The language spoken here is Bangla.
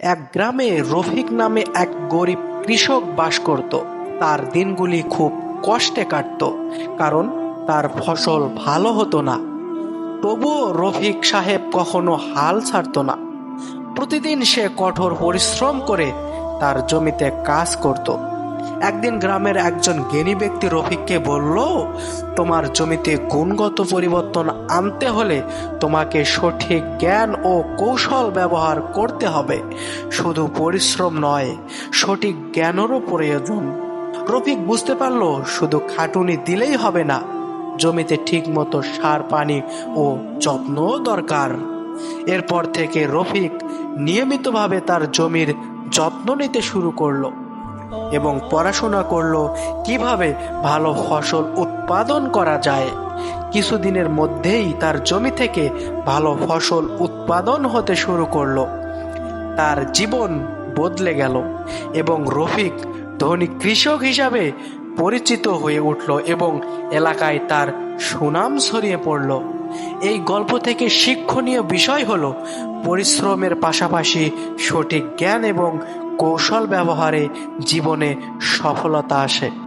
এক গ্রামে রফিক নামে এক গরিব কৃষক বাস করত। তার দিনগুলি খুব কষ্টে কাটত, কারণ তার ফসল ভালো হতো না। তবুও রফিক সাহেব কখনো হাল ছাড়ত না। প্রতিদিন সে কঠোর পরিশ্রম করে তার জমিতে কাজ করত। একদিন গ্রামের একজন জ্ঞানী ব্যক্তি রফিককে বলল, তোমার জমিতে গুণগত পরিবর্তন আনতে হলে তোমাকে সঠিক জ্ঞান ও কৌশল ব্যবহার করতে হবে। শুধু পরিশ্রম নয়, সঠিক জ্ঞানেরও প্রয়োজন। রফিক বুঝতে পারল, শুধু খাটুনি দিলেই হবে না, জমিতে ঠিকমতো সার, পানি ও যত্নও দরকার। এরপর থেকে রফিক নিয়মিতভাবে তার জমির যত্ন নিতে শুরু করল। এবং পড়াশোনা করল কীভাবে ভালো ফসল উৎপাদন করা যায়। কিছুদিনের মধ্যেই তার জমি থেকে ভালো ফসল উৎপাদন হতে শুরু করল। তার জীবন বদলে গেল এবং রফিক ধনী কৃষক হিসাবে পরিচিত হয়ে উঠল এবং এলাকায় তার সুনাম ছড়িয়ে পড়ল। এই গল্প থেকে শিক্ষণীয় বিষয় হলো, পরিশ্রমের পাশাপাশি সঠিক জ্ঞান এবং কৌশল ব্যবহারে জীবনে সফলতা আসে।